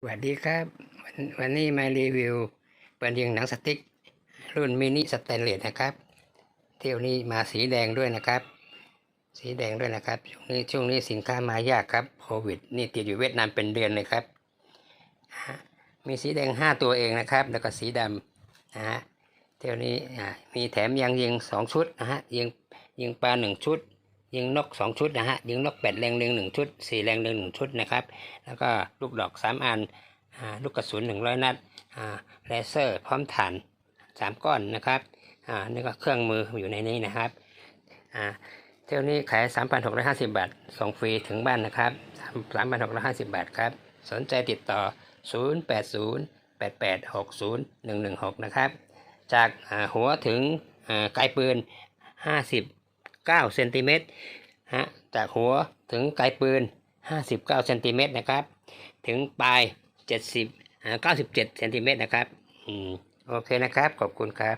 สวัสดีครับ วันวันนี้มารีวิวปืนยิงหนังสติ๊ก รุ่นมินิสแตนเลสนะครับ เที่ยวนี้มาสีแดงด้วยนะครับ สีแดงด้วยนะครับ ช่วงนี้ช่วงนี้สินค้ามายากครับโควิดนี่ติดอยู่เวียดนามเป็นเดือนเลยครับ มีสีแดงห้าตัวเองนะครับ แล้วก็สีดำนะฮะเที่ยวนี้มีแถมยางยิงสองชุดนะฮะยิงยิงปลาหนึ่งชุด ยิงนกสองชุดนะฮะยิงนกแปดแรงหนึ่งหนึ่งชุดสี่แรงหนึ่งหนึ่งชุดนะครับ แล้วก็ลูกดอกสามอันอลูกกระสุนหนึ่งร้อยนัดเลเซอร์พร้อมฐานสามก้อนนะครับนี่ก็เครื่องมืออยู่ในนี้นะครับอ่าเที่ยวนี้ขาย 3,650 บาท ส่งฟรีถึงบ้านนะครับ 3,650 บาทครับ สนใจติดต่อ 080 8860 116 นะครับ จากหัวถึงอ่าไกลปืน 59เซนติเมตรฮะจากหัวถึงไกลปืน 59เซนติเมตรนะครับ ถึงปลาย 70อ่า97เซนติเมตรนะครับ อืม โอเคนะครับ ขอบคุณครับ